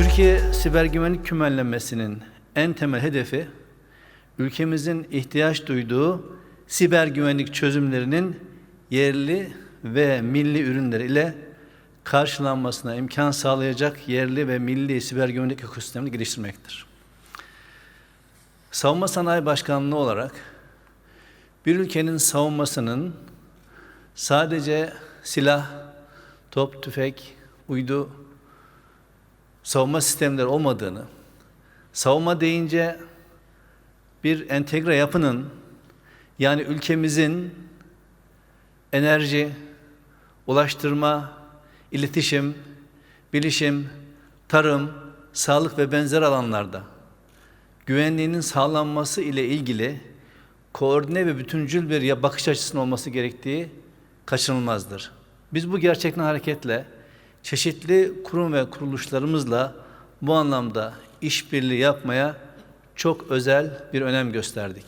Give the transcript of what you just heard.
Türkiye siber güvenlik kümellenmesinin en temel hedefi ülkemizin ihtiyaç duyduğu siber güvenlik çözümlerinin yerli ve milli ürünler ile karşılanmasına imkan sağlayacak yerli ve milli siber güvenlik ekosistemini geliştirmektir. Savunma Sanayi Başkanlığı olarak bir ülkenin savunmasının sadece silah, top, tüfek, uydu, savunma sistemleri olmadığını, savunma deyince bir entegre yapının yani ülkemizin enerji, ulaştırma, iletişim, bilişim, tarım, sağlık ve benzer alanlarda güvenliğinin sağlanması ile ilgili koordine ve bütüncül bir bakış açısının olması gerektiği kaçınılmazdır. Biz bu gerçekten hareketle çeşitli kurum ve kuruluşlarımızla bu anlamda işbirliği yapmaya çok özel bir önem gösterdik.